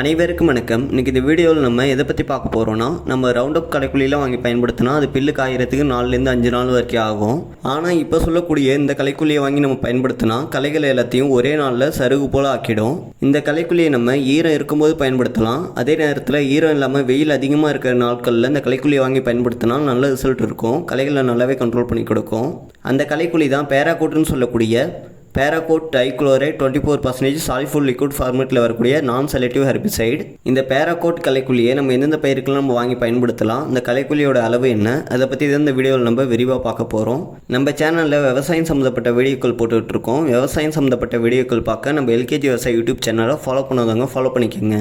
அனைவருக்கும் வணக்கம். இன்றைக்கி இந்த வீடியோவில் நம்ம எதை பற்றி பார்க்க போகிறோன்னா நம்ம ரவுண்ட் அப் கலைக்குழியெலாம் வாங்கி பயன்படுத்தினா அது பில்லு காயறதுக்கு நாலுலேருந்து அஞ்சு நாள் வரைக்கும் ஆகும். ஆனால் இப்போ சொல்லக்கூடிய இந்த கலைக்குழியை வாங்கி நம்ம பயன்படுத்தினா கலைகள் எல்லாத்தையும் ஒரே நாளில் சருகு போல் ஆக்கிடும். இந்த கலைக்குழியை நம்ம ஈரம் இருக்கும்போது பயன்படுத்தலாம். அதே நேரத்தில் ஈரம் இல்லாமல் வெயில் அதிகமாக இருக்கிற நாட்களில் இந்த கலைக்குழியை வாங்கி பயன்படுத்தினா நல்ல ரிசல்ட் இருக்கும். கலைகளை நல்லாவே கண்ட்ரோல் பண்ணி கொடுக்கும். அந்த கலைக்குழி தான் பேராகோட்டுன்னு சொல்லக்கூடிய paraquat dichloride twenty four percentage soluble liquid ஃபார்மேட்டில் வரக்கூடிய நான் செலக்டிவ் ஹெர்பிசைடு இந்த பேராகோட் கலைக்குழியை நம்ம எந்தெந்த பயிருக்கெல்லாம் நம்ம வாங்கி பயன்படுத்தலாம் இந்த கலைக்குழியோட அளவு என்ன அதை பற்றி தான் இந்த வீடியோவில் நம்ம விரிவாக பார்க்க போகிறோம் நம்ம சேனலில் விவசாயம் சம்மந்தப்பட்ட வீடியோக்கள் போட்டுக்கிட்டு இருக்கோம் விவசாயம் சம்மந்தப்பட்ட வீடியோக்கள் பார்க்க நம்ம எல்கேஜி விவசாய யூடியூப் சேனலை ஃபாலோ பண்ணாதவங்க ஃபாலோ பண்ணிக்கோங்க.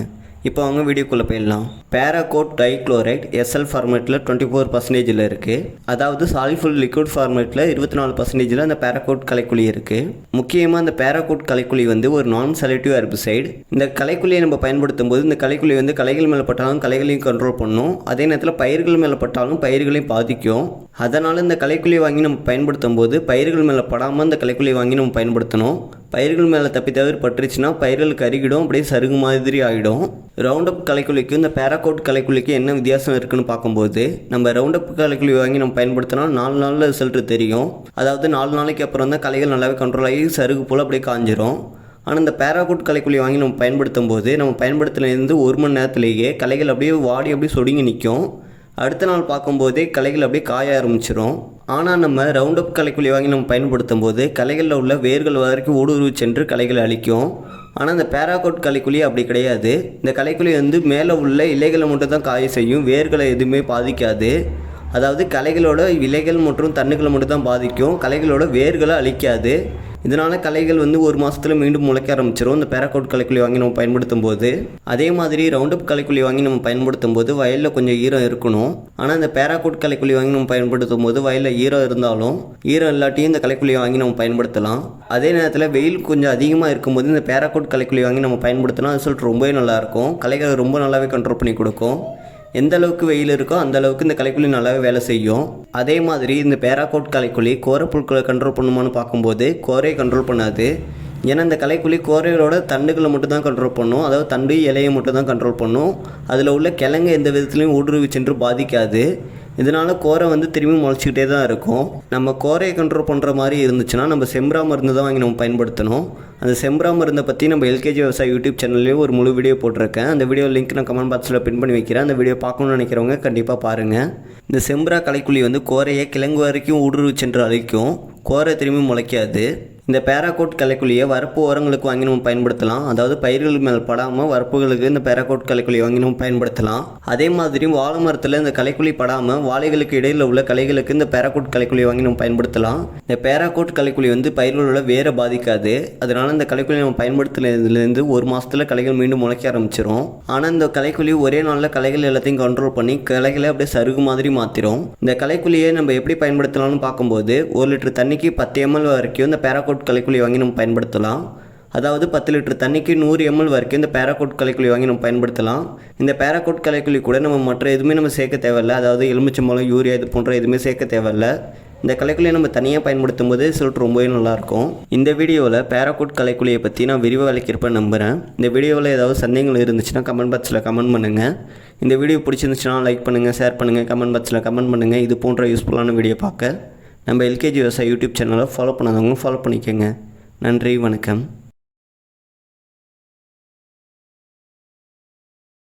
இப்போ அவங்க வீடியோக்குள்ளே போயிடலாம். பேராகோட் டைக்ளோரைட் எஸ்எல் ஃபார்மேட்டில் டுவெண்ட்டி ஃபோர் பர்சன்டேஜில் இருக்குது அதாவது சாலிஃபுல் லிக்விட் ஃபார்மேட்டில் இருபத்தி நாலு பர்சன்டேஜில் அந்த பேராகோட் கலைக்குழி இருக்குது முக்கியமாக அந்த பேராகோட் கலைக்குழி வந்து ஒரு நான் செலக்டிவ் ஹெர்பிசைடு இந்த கலைக்குழியை நம்ம பயன்படுத்தும் போது இந்த கலைக்குழி வந்து கலைகள் மேலே பட்டாலும் கலைகளையும் கண்ட்ரோல் பண்ணும். அதே நேரத்தில் பயிர்கள் மேலே பட்டாலும் பயிர்களையும் பாதிக்கும். அதனால் இந்த கலைக்குழியை வாங்கி நம்ம பயன்படுத்தும் போது பயிர்கள் மேலே படாமல் இந்த கலைக்குழி வாங்கி நம்ம பயன்படுத்தணும். பயிர்கள் மேலே தப்பி தவிர பட்டுருச்சுன்னா பயிர்கள் கருகிடும் அப்படியே சருகு மாதிரி ஆகிடும் ரவுண்டப் கலைக்குழிக்கும் இந்த பேராகோட் கலைக்குழிக்கும் என்ன வித்தியாசம் இருக்குன்னு பார்க்கும்போது நம்ம ரவுண்ட் அப் கலைக்குழி வாங்கி நம்ம பயன்படுத்தினா நாலு நாளில் ரிசல்ட் தெரியும். அதாவது நாலு நாளைக்கு அப்புறம் தான் கலைகள் நல்லாவே கண்ட்ரோல் ஆகி சருகு போல் அப்படியே காஞ்சிரும். ஆனால் இந்த பேராகூட் கலைக்குழி வாங்கி நம்ம பயன்படுத்தும் போது நம்ம பயன்படுத்திலேருந்து ஒரு மணி நேரத்திலேயே கலைகள் அப்படியே வாடி அப்படியே சொடுங்கி நிற்கும். அடுத்த நாள் பார்க்கும்போதே கலைகள் அப்படியே காய ஆரம்பிச்சிடும் ஆனால் நம்ம ரவுண்ட் அப் கலைக்குழி வாங்கி நம்ம பயன்படுத்தும் போது கலைகளில் உள்ள வேர்கள் வரைக்கும் ஊடுருவி சென்று கலைகளை அழிக்கும். ஆனால் இந்த பேராகோட் கலைக்குழி அப்படி கிடையாது. இந்த கலைக்குழி வந்து மேலே உள்ள இலைகளை மட்டும் தான் காய செய்யும். வேர்களை எதுவுமே பாதிக்காது. அதாவது கலைகளோட இலைகள் மற்றும் தண்ணுகளை மட்டும் தான் பாதிக்கும். கலைகளோட வேர்களை அழிக்காது. இதனால் கலைகள் வந்து ஒரு மாதத்தில் மீண்டும் முளைக்க ஆரம்பிச்சிடும் இந்த பேராகோட் கலைக்குழி வாங்கி நம்ம பயன்படுத்தும் போது அதே மாதிரி ரவுண்ட் அப் கலைக்குழி வாங்கி நம்ம பயன்படுத்தும் போது வயலில் கொஞ்சம் ஈரம் இருக்கணும். ஆனால் இந்த பேராகோட் கலைக்குழி வாங்கி நம்ம பயன்படுத்தும் போது வயலில் ஈரம் இருந்தாலும் ஈரம் இல்லாட்டியும் இந்த கலைக்குழி வாங்கி நம்ம பயன்படுத்தலாம். அதே நேரத்தில் வெயில் கொஞ்சம் அதிகமாக இருக்கும்போது இந்த பேராகோட் கலைக்குழி வாங்கி நம்ம பயன்படுத்தினா ரிசல்ட் ரொம்பவே நல்லாயிருக்கும் கலைகளை ரொம்ப நல்லாவே கண்ட்ரோல் பண்ணி கொடுக்கும். எந்த அளவுக்கு வெயில் இருக்கோ அந்த அளவுக்கு இந்த கலைக்குழி நல்லாவே வேலை செய்யும். அதே மாதிரி இந்த பேராகோட் கலைக்குழி கோரப்புழுக்களை கண்ட்ரோல் பண்ணுமான்னு பார்க்கும்போது கோரையை கண்ட்ரோல் பண்ணாது. ஏன்னா இந்த கலைக்குழி கோரையோட தண்டுகளை மட்டும் தான் கண்ட்ரோல் பண்ணும். அதாவது தண்டு இலையை மட்டும் தான் கண்ட்ரோல் பண்ணும். அதில் உள்ள கிழங்கு எந்த விதத்துலையும் ஊடுருவி சென்று பாதிக்காது. இதனால் கோரை வந்து திரும்பி முளைச்சிக்கிட்டே தான் இருக்கும். நம்ம கோரையை கண்ட்ரோல் பண்ணுற மாதிரி இருந்துச்சுன்னா நம்ம செம்ரா மருந்து தான் வாங்கி நம்ம பயன்படுத்தணும். அந்த செம்பரா மருந்தை பற்றி நம்ம எல்கேஜி விவசாய யூடியூப் சேனல்லையும் ஒரு முழு வீடியோ போட்டிருக்கேன். அந்த வீடியோ லிங்க் நான் கமெண்ட் பாக்ஸில் பின் பண்ணி வைக்கிறேன். அந்த வீடியோ பார்க்கணும்னு நினைக்கிறவங்க கண்டிப்பாக பாருங்கள் இந்த செம்ரா கலைக்குழி வந்து கோரையை கிழங்கு வரைக்கும் ஊடுருவி சென்று அழிக்கும் கோரை திரும்பி முளைக்காது. இந்த பேராகோட் கலைக்குழியை வரப்பு ஓரங்களுக்கு வாங்கி நம்ம பயன்படுத்தலாம். அதாவது பயிர்கள் மேல் படாமல் வரப்புகளுக்கு இந்த பேராகோட் கலைக்குழியை வாங்கி நம்ம பயன்படுத்தலாம். அதே மாதிரி வாழை மரத்தில் இந்த கலைக்குழி படாமல் வாழைகளுக்கு இடையில் உள்ள கலைகளுக்கு இந்த பேராகோட் கலைக்குழியை வாங்கி நம்ம பயன்படுத்தலாம். இந்த பேராகோட் கலைக்குழி வந்து பயிர்களோட வேரை பாதிக்காது. அதனால இந்த கலைக்குழி நம்ம பயன்படுத்துனதுலேருந்து ஒரு மாதத்தில் கலைகள் மீண்டும் முளைக்க ஆரம்பிச்சிடும் ஆனால் இந்த கலைக்குழி ஒரே நாளில் கலைகள் எல்லாத்தையும் கண்ட்ரோல் பண்ணி கலைகளை அப்படியே சருகு மாதிரி மாற்றிடும் இந்த கலைக்குழியை நம்ம எப்படி பயன்படுத்தலாம்னு பார்க்கும்போது ஒரு லிட்டர் தண்ணிக்கு பத்து எம்எல் வரைக்கும் இந்த பேராகோட் பேராகோட் கலைக்குழி வாங்கி நம்ம பயன்படுத்தலாம். அதாவது பத்து லிட்டர் தண்ணிக்கு நூறு எம்எல் வரைக்கும் இந்த பேராகோட் கலைக்குழி வாங்கி நம்ம பயன்படுத்தலாம். இந்த பேராகோட் கலைக்குழி கூட நம்ம மற்ற எதுவுமே நம்ம சேர்க்க தேவையில்ல. அதாவது எலுமிச்சம்பழம் யூரியா இது போன்ற எதுவுமே சேர்க்க தேவையில்லை. இந்த கலைக்குழியை நம்ம தனியாக பயன்படுத்தும் போது ரிசல்ட் ரொம்பவே நல்லாயிருக்கும். இந்த வீடியோவில் பேராகோட் கலைக்குழியை பற்றி நான் விரிவாக விளக்கியிருப்பேன் நம்புகிறேன் இந்த வீடியோவில் ஏதாவது சந்தேகங்கள் இருந்துச்சுன்னா கமெண்ட் பாக்ஸில் கமெண்ட் பண்ணுங்கள் இந்த வீடியோ பிடிச்சிருந்துச்சுன்னா லைக் பண்ணுங்கள் ஷேர் பண்ணுங்கள் கமெண்ட் பாக்ஸில் கமெண்ட் பண்ணுங்கள் இது போன்ற யூஸ்ஃபுல்லான வீடியோ பார்க்க. நம்ம எல்கேஜி விவசாய யூடியூப் சேனலை ஃபாலோ பண்ணாதவங்க ஃபாலோ பண்ணிக்கோங்க. நன்றி வணக்கம்.